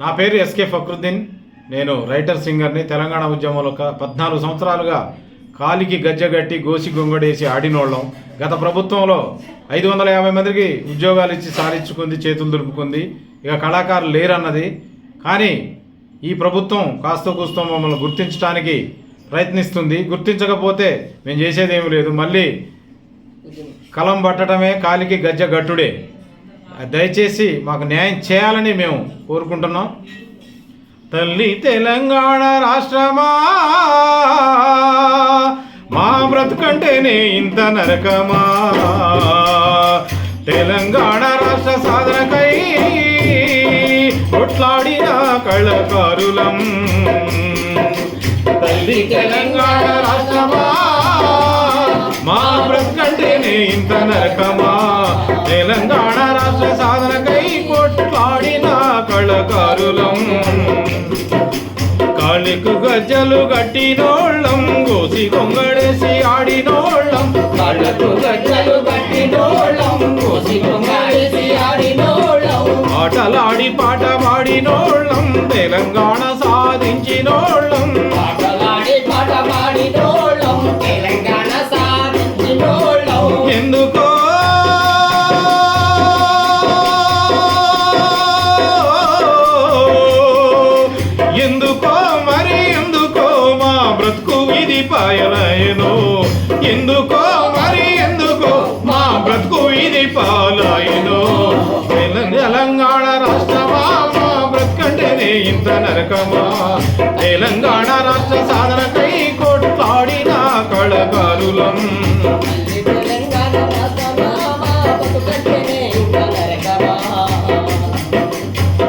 నా పేరు ఎస్కే ఫక్రుద్దీన్. నేను రైటర్ సింగర్ని తెలంగాణ ఉద్యమంలో ఒక పద్నాలుగు సంవత్సరాలుగా కాలికి గజ్జగట్టి గోసి గొంగడేసి ఆడినోళ్ళం. గత ప్రభుత్వంలో ఐదు వందల యాభై మందికి ఉద్యోగాలు ఇచ్చి సాధించుకుంది చేతులు దులుపుకుంది. ఇక కళాకారులు లేరన్నది. కానీ ఈ ప్రభుత్వం కాస్త కూస్తో మమ్మల్ని గుర్తించడానికి ప్రయత్నిస్తుంది. గుర్తించకపోతే మేము చేసేది లేదు. మళ్ళీ కలం పట్టడమే కాలికి గజ్జ గట్టుడే. దయచేసి మాకు న్యాయం చేయాలని మేము కోరుకుంటున్నాం. తల్లి తెలంగాణ రాష్ట్రమా? మా బ్రతుకంటేనే ఇంత నరకమా? తెలంగాణ రాష్ట్ర సాధనకై కొట్లాడిన కళకారులం. తల్లి తెలంగాణ రాష్ట్రమా? మా బ్రతుకంటేనే ఇంత నరకమా? తెలంగాణ కొట్లాడిన కళకారులం. కాళ్ళకు గజ్జలు గట్టినోళ్ళం గోసి గొంగడేసి ఆడినోళ్ళం. కళ్ళకు గజ్జలు కట్టినోళ్ళం కోసి కొంగేసి ఆడినోళ్ళం. ఆటలాడి పాట పాడినోళ్ళం తెలంగాణ సాధించినోళ్ళం. పాయలయను ఎందుకో మరి ఎందుకో మా బ్రతుకు ఇది పాలయను తెలంగాణ రాష్ట్రమా? మా బ్రతుకంటేనే ఇంత నరకమా? తెలంగాణ రాష్ట్ర సాధనకై కొట్లాడిన కళకారులం.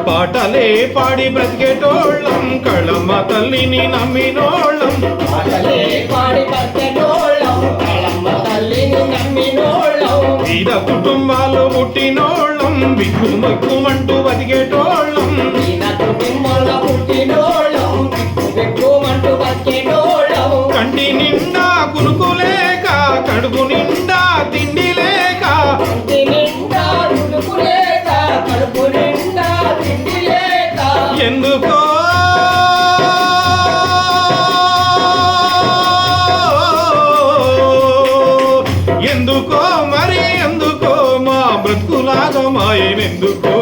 పాటలే పాడి బ్రతికేటోళ్ళం కళమ్మ తల్లిని నమ్మినోళ్ళం. వీర కుటుంబాలు పుట్టినోళ్ళం. బిక్కు మక్కుమంటూ బతికేటోళ్ళం. కంటి నిండా కునుకు లేక కడుపు నిండా తిండి లేక. ఎందుకో ఎందుకో మరి ఎందుకో? మా బ్రతుకులాగా మాయనెందుకో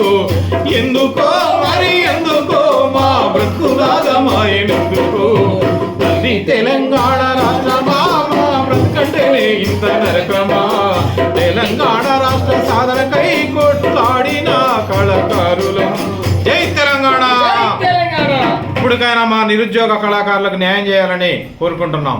ఎందుకో మరి ఎందుకో? మా బ్రతుకులాగా మాయనెందుకో తల్లి తెలంగాణ రాష్ట్రమా? మా బ్రతుకంటేనే ఇంత నరకమా? తెలంగాణ రాష్ట్ర సాధనకై కొట్లాడిన కళకారులం. జై తెలంగాణ! తెలంగాణ! ఇప్పటికైనా మా నిరుద్యోగ కళాకారులకు న్యాయం చేయాలని కోరుకుంటున్నాం.